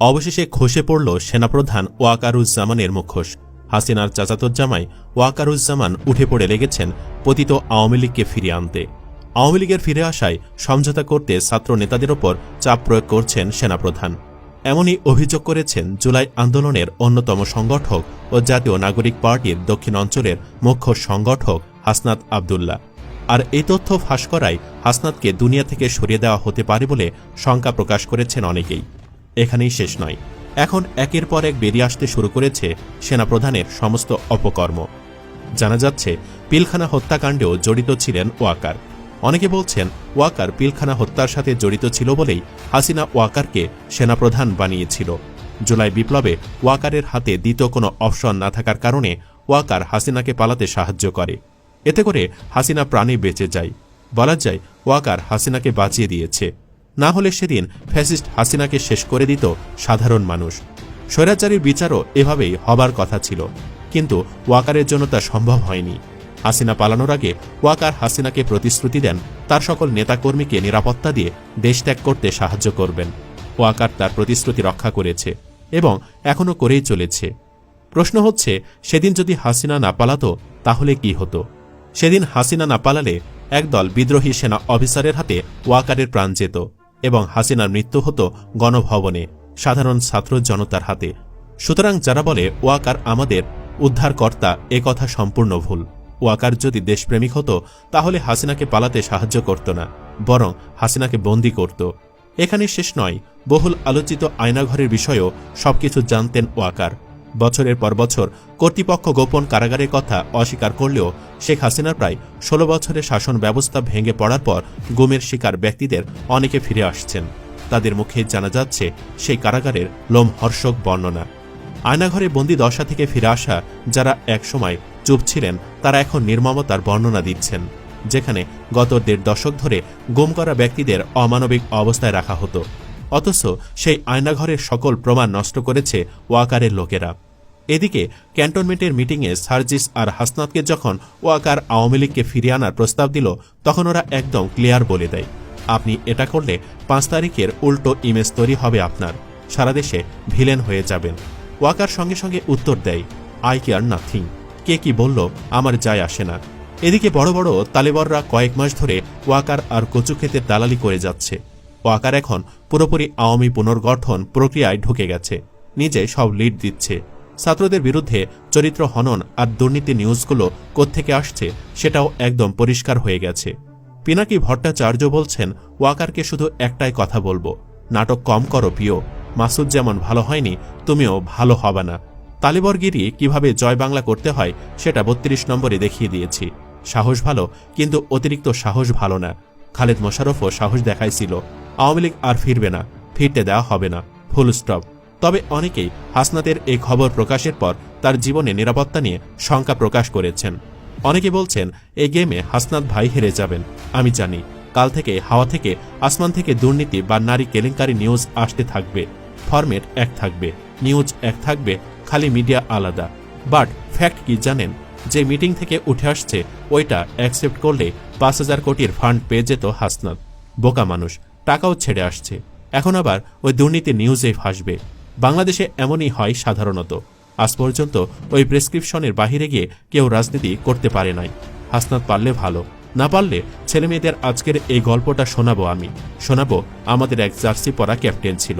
অবশেষে খসে পড়ল সেনাপ্রধান ওয়াকারুজ্জামানের মুখোশ। হাসিনার চাচাতোর জামাই ওয়াকারুজ্জামান উঠে পড়ে লেগেছেন পতিত আওয়ামী লীগকে ফিরিয়ে আনতে। আওয়ামী লীগের ফিরে আসায় সমঝোতা করতে ছাত্র নেতাদের ওপর চাপ প্রয়োগ করছেন সেনাপ্রধান। এমনই অভিযোগ করেছেন জুলাই আন্দোলনের অন্যতম সংগঠক ও জাতীয় নাগরিক পার্টির দক্ষিণ অঞ্চলের মুখ্য সংগঠক হাসনাত আবদুল্লাহ। আর এই তথ্য ফাঁস করায় হাসনাতকে দুনিয়া থেকে সরিয়ে দেওয়া হতে পারে বলে শঙ্কা প্রকাশ করেছেন অনেকেই। এখানেই শেষ নয়। এখন একের পর এক বেরিয়ে আসতে শুরু করেছে সেনাপ্রধানের সমস্ত অপকর্ম। জানা যাচ্ছে, পিলখানা হত্যাকাণ্ডেও জড়িত ছিলেন ওয়াকার। অনেকে বলছেন, ওয়াকার পিলখানা হত্যার সাথে জড়িত ছিল বলেই হাসিনা ওয়াকারকে সেনাপ্রধান বানিয়েছিল। জুলাই বিপ্লবে ওয়াকারের হাতে দ্বিতীয় কোনো অপশন না থাকার কারণে ওয়াকার হাসিনাকে পালাতে সাহায্য করে। এতে করে হাসিনা প্রাণে বেঁচে যায়। বলা যায়, ওয়াকার হাসিনাকে বাঁচিয়ে দিয়েছে। না হলে সেদিন ফ্যাসিস্ট হাসিনাকে শেষ করে দিত সাধারণ মানুষ। স্বৈরাচারীর বিচারও এভাবেই হবার কথা ছিল। কিন্তু ওয়াকারের জন্য তা সম্ভব হয়নি। হাসিনা পালানোর আগে ওয়াকার হাসিনাকে প্রতিশ্রুতি দেন, তার সকল নেতাকর্মীকে নিরাপত্তা দিয়ে দেশ ত্যাগ করতে সাহায্য করবেন। ওয়াকার তার প্রতিশ্রুতি রক্ষা করেছে এবং এখনও করেই চলেছে। প্রশ্ন হচ্ছে, সেদিন যদি হাসিনা না পালাতো, তাহলে কি হতো? সেদিন হাসিনা না পালালে একদল বিদ্রোহী সেনা অফিসারের হাতে ওয়াকারের প্রাণ যেত। এবং হাসিনার মৃত্যু হতো গণভবনে, সাধারণ ছাত্র জনতার হাতে। সুতরাং যারা বলে, ওয়াকার আমাদের উদ্ধারকর্তা, এ কথা সম্পূর্ণ ভুল। ওয়াকার যদি দেশপ্রেমিক হতো, তাহলে হাসিনাকে পালাতে সাহায্য করত না, বরং হাসিনাকে বন্দী করত। এখানে শেষ নয়, বহুল আলোচিত আয়নাঘরের বিষয়েও সবকিছু জানতেন ওয়াকার। বছরের পর বছর কর্তৃপক্ষ গোপন কারাগারের কথা অস্বীকার করলেও শেখ হাসিনার প্রায় ষোলো বছরের শাসন ব্যবস্থা ভেঙে পড়ার পর গুমের শিকার ব্যক্তিদের অনেকে ফিরে আসছেন। তাদের মুখে জানা যাচ্ছে সেই কারাগারের লোমহর্ষক বর্ণনা। আয়নাঘরে বন্দি দশা থেকে ফিরে আসা যারা একসময় চুপ ছিলেন, তারা এখন নির্মমতার বর্ণনা দিচ্ছেন, যেখানে গত দেড় দশক ধরে গুম করা ব্যক্তিদের অমানবিক অবস্থায় রাখা হতো। অথচ সেই আয়নাঘরের সকল প্রমাণ নষ্ট করেছে ওয়াকারের লোকেরা। এদিকে ক্যান্টনমেন্টের মিটিংয়ে সার্জিস আর হাসনাতকে যখন ওয়াকার আওয়ামী লীগকে ফিরিয়ে আনার প্রস্তাব দিল, তখন ওরা একদম ক্লিয়ার বলে দেয়, আপনি এটা করলে পাঁচ তারিখের উল্টো ইমেজ তৈরি হবে আপনার। সারা দেশে ভিলেন হয়ে যাবেন। ওয়াকার সঙ্গে সঙ্গে উত্তর দেয়, আই কেয়ার নাথিং। কে কি বলল আমার যায় আসে না। এদিকে বড় বড় তালেবররা কয়েক মাস ধরে ওয়াকার আর কচু খেতে দালালি করে যাচ্ছে। ওয়াকার এখন পুরোপুরি আওয়ামী পুনর্গঠন প্রক্রিয়ায় ঢুকে গেছে। নিজে সব লিড দিচ্ছে। ছাত্রদের বিরুদ্ধে চরিত্র হনন আর দুর্নীতি নিউজগুলো কোত্থেকে আসছে সেটাও একদম পরিষ্কার হয়ে গেছে। পিনাকি ভট্টাচার্য বলছেন, ওয়াকারকে শুধু একটাই কথা বলব, নাটক কম করো প্রিয়, মাসুদ যেমন ভালো হয়নি, তুমিও ভালো হবে না। তালিবরগিরি কীভাবে জয় বাংলা করতে হয়, সেটা বত্রিশ নম্বরে দেখিয়ে দিয়েছি। সাহস ভালো, কিন্তু অতিরিক্ত সাহস ভালো না। খালেদ মোশারফও সাহস দেখাইছিল। আওয়ামী লীগ আর ফিরবে না, ফিরতে দেওয়া হবে না। Full stop. তবে অনেকেই হাসনাতের এই খবর প্রকাশের পর তার জীবনে নিরাপত্তা নিয়ে শঙ্কা প্রকাশ করেছেন। অনেকে বলছেন এই গেমে হাসনাত ভাই হেরে যাবেন। আমি জানি, কাল থেকে, হাওয়া থেকে, আসমান থেকে দুর্নীতি বা নারী কেলেঙ্কারি নিউজ আসতে থাকবে। ফরম্যাট এক থাকবে, নিউজ এক থাকবে, খালি মিডিয়া আলাদা। বাট ফ্যাক্ট কি জানেন? যে মিটিং থেকে উঠে আসছে, ওইটা অ্যাকসেপ্ট করলে পাঁচ হাজার কোটির ফান্ড পেয়ে যেত হাসনাত। বোকা মানুষ, টাকাও ছেড়ে আসছে। এখন আবার ওই দুর্নীতি নিউজেই ফাঁসবে। বাংলাদেশে এমনই হয় সাধারণত। আজ পর্যন্ত ওই প্রেসক্রিপশনের বাহিরে গিয়ে কেউ রাজনীতি করতে পারে নাই। হাসনাত পারলে ভালো, না পারলে ছেলেমেয়েদের আজকের এই গল্পটা শোনাবো আমি। শোনাবো আমাদের এক জার্সি পরা ক্যাপ্টেন ছিল।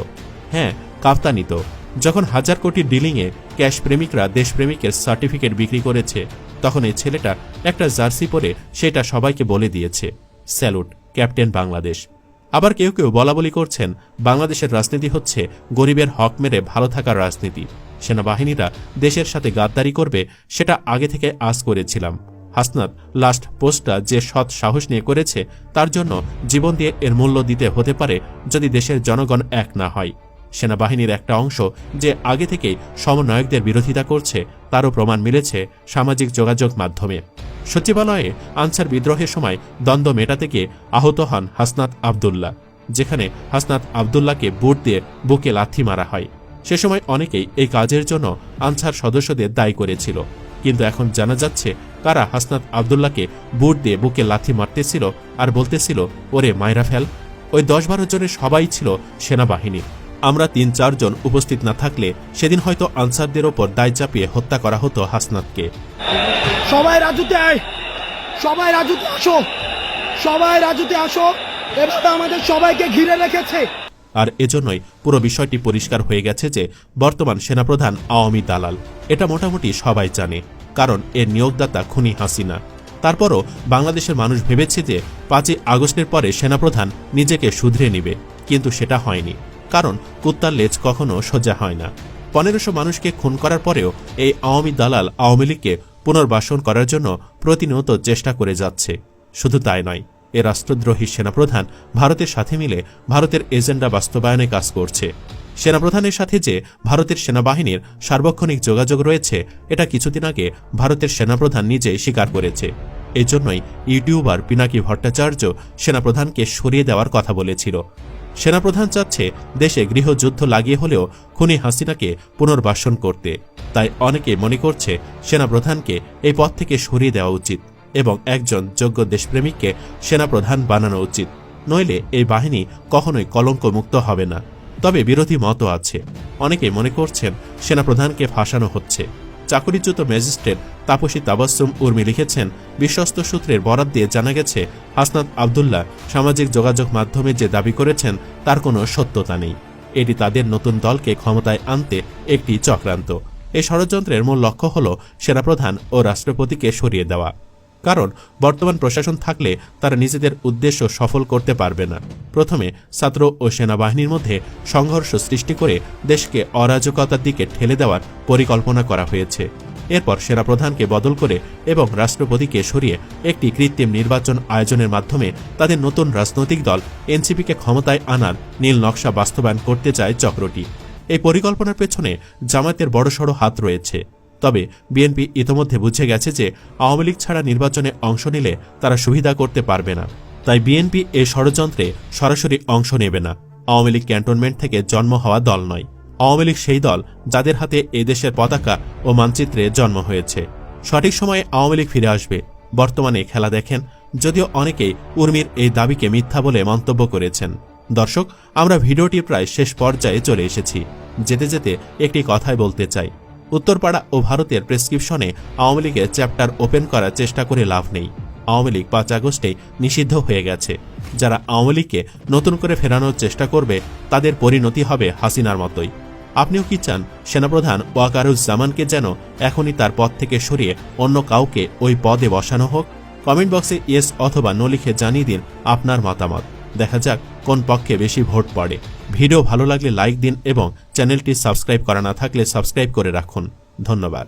হ্যাঁ কাপ্তানি তো। যখন হাজার কোটি ডিলিংয়ে ক্যাশ প্রেমিকরা দেশপ্রেমিকের সার্টিফিকেট বিক্রি করেছে, তখন এই ছেলেটা একটা জার্সি পরে সেটা সবাইকে বলে দিয়েছে। Salute, captain Bangladesh. আবার কেউ কেউ বলা বলি করছেন, বাংলাদেশের রাজনীতি হচ্ছে গরিবের হক মেরে ভালো থাকার রাজনীতি। সেনাবাহিনীরা দেশের সাথে গাদ্দারি করবে, সেটা আগে থেকে আজ করেছিলাম। হাসনাত, লাস্ট পোস্টটা যে সৎ সাহস নিয়ে করেছে, তার জন্য জীবন দিয়ে এর মূল্য দিতে হতে পারে যদি দেশের জনগণ এক না হয়। সেনাবাহিনীর একটা অংশ যে আগে থেকেই সমন্বয়কদের বিরোধিতা করছে, তারও প্রমাণ মিলেছে সামাজিক যোগাযোগ মাধ্যমে। সচিবালয়ে আনসার বিদ্রোহের সময় দ্বন্দ্ব মেটাতে গিয়ে আহত হন হাসনাত আবদুল্লাহ, যেখানে হাসনাত আবদুল্লাহকে বুট দিয়ে বুকে লাথি মারা হয়। সে সময় অনেকেই এই কাজের জন্য আনসার সদস্যদের দায়ী করেছিল, কিন্তু এখন জানা যাচ্ছে কারা হাসনাত আবদুল্লাহকে বুট দিয়ে বুকে লাথি মারতেছিল আর বলতেছিল, ওরে মায়রা ফেল। ওই দশ বারো জনের সবাই ছিল সেনাবাহিনী আমরা তিন চারজন উপস্থিত না থাকলে সেদিন হয়তো আনসারদের ওপর দায় চাপিয়ে হত্যা করা হতো হাসনাতকে। সবাই রাজুতে আয়। সবাই রাজুতে আসো। সবাই রাজুতে আসো। এভাবে আমাদের সবাইকে ঘিরে রেখেছে। আর এজন্যই পুরো বিষয়টি পরিষ্কার হয়ে গেছে যে বর্তমান সেনাপ্রধান আওয়ামী দালাল। এটা মোটামুটি সবাই জানে কারণ এর নিয়োগদাতা খুনি হাসিনা। তারপরও বাংলাদেশের মানুষ ভেবেছে যে পাঁচই আগস্টের পরে সেনাপ্রধান নিজেকে শুধরে নিবে কিন্তু সেটা হয়নি। কারণ কুত্তার লেজ কখনো সোজা হয় না। পনেরোশো মানুষকে খুন করার পরেও এই আওয়ামী দালাল আওয়ামী লীগকে পুনর্বাসন করার জন্য প্রতিনিয়ত চেষ্টা করে যাচ্ছে। শুধু তাই নয়, এ রাষ্ট্রদ্রোহী সেনাপ্রধান ভারতের সাথে মিলে ভারতের এজেন্ডা বাস্তবায়নে কাজ করছে। সেনাপ্রধানের সাথে যে ভারতের সেনাবাহিনীর সার্বক্ষণিক যোগাযোগ রয়েছে, এটা কিছুদিন আগে ভারতের সেনাপ্রধান নিজে স্বীকার করেছে। এজন্যই ইউটিউবার পিনাকি ভট্টাচার্য সেনাপ্রধানকে সরিয়ে দেওয়ার কথা বলেছিল। সেনাপ্রধান চাচ্ছে দেশে গৃহযুদ্ধ লাগিয়ে হলেও খুনি হাসিনাকে পুনর্বাসন করতে। তাই অনেকে মনে করছে সেনাপ্রধানকে এই পথ থেকে সরিয়ে দেওয়া উচিত এবং একজন যোগ্য দেশপ্রেমিককে সেনাপ্রধান বানানো উচিত। নইলে এই বাহিনী কখনোই কলঙ্ক মুক্ত হবে না। তবে বিরোধী মতও আছে। অনেকে মনে করছেন সেনাপ্রধানকে ফাঁসানো হচ্ছে। চাকরিচ্যুত ম্যাজিস্ট্রেট তাপসী তাবাসুম উর্মি লিখেছেন, বিশ্বস্ত সূত্রের বরাত দিয়ে জানা গেছে, হাসনাত আবদুল্লাহ সামাজিক যোগাযোগ মাধ্যমে যে দাবি করেছেন, তার কোনো সত্যতা নেই। এটি তাদের নতুন দলকে ক্ষমতায় আনতে একটি চক্রান্ত। এই ষড়যন্ত্রের মূল লক্ষ্য হল সেনাপ্রধান ও রাষ্ট্রপতিকে সরিয়ে দেওয়া। কারণ বর্তমান প্রশাসন থাকলে তারা নিজেদের উদ্দেশ্য সফল করতে পারবে না। প্রথমে ছাত্র ও সেনাবাহিনীর মধ্যে সংঘর্ষ সৃষ্টি করে দেশকে অরাজকতার দিকে ঠেলে দেওয়ার পরিকল্পনা করা হয়েছে। এরপর সেনাপ্রধানকে বদল করে এবং রাষ্ট্রপতিকে সরিয়ে একটি কৃত্রিম নির্বাচন আয়োজনের মাধ্যমে তাদের নতুন রাজনৈতিক দল এনসিপিকে ক্ষমতায় আনার নীল নকশা বাস্তবায়ন করতে চায় চক্রটি। এই পরিকল্পনার পেছনে জামায়াতের বড়সড় হাত রয়েছে। তবে বিএনপি ইতোমধ্যে বুঝে গেছে যে আওয়ামী লীগ ছাড়া নির্বাচনে অংশ নিলে তারা সুবিধা করতে পারবে না। তাই বিএনপি এই ষড়যন্ত্রে সরাসরি অংশ নেবে না। আওয়ামী লীগ ক্যান্টনমেন্ট থেকে জন্ম হওয়া দল নয়। আওয়ামী লীগ সেই দল যাদের হাতে এ দেশের পতাকা ও মানচিত্রে জন্ম হয়েছে। সঠিক সময়ে আওয়ামী লীগ ফিরে আসবে। বর্তমানে খেলা দেখেন, যদিও অনেকেই উর্মির এই দাবিকে মিথ্যা বলে মন্তব্য করেছেন। দর্শক, আমরা ভিডিওটি প্রায় শেষ পর্যায়ে চলে এসেছি। যেতে যেতে একটি কথাই বলতে চাই। উত্তরপাড়া ও ভারতের প্রেসক্রিপশনে আওয়ামী লীগের চ্যাপ্টার ওপেন করার চেষ্টা করে লাভ নেই। আওয়ামী লীগ পাঁচ আগস্টে নিষিদ্ধ হয়ে গেছে। যারা আওয়ামী লীগকে নতুন করে ফেরানোর চেষ্টা করবে, তাদের পরিণতি হবে হাসিনার মতোই। আপনিও কি চান সেনাপ্রধান ওয়াকারুজ্জামানকে যেন এখনই তার পদ থেকে সরিয়ে অন্য কাউকে ওই পদে বসানো হোক? কমেন্ট বক্সে ইয়েস অথবা নো লিখে জানিয়ে দিন আপনার মতামত। দেখা যাক কোন পক্ষে বেশি ভোট পড়ে। ভিডিও ভালো লাগলে লাইক দিন এবং চ্যানেলটি সাবস্ক্রাইব করা না থাকলে সাবস্ক্রাইব করে রাখুন। ধন্যবাদ।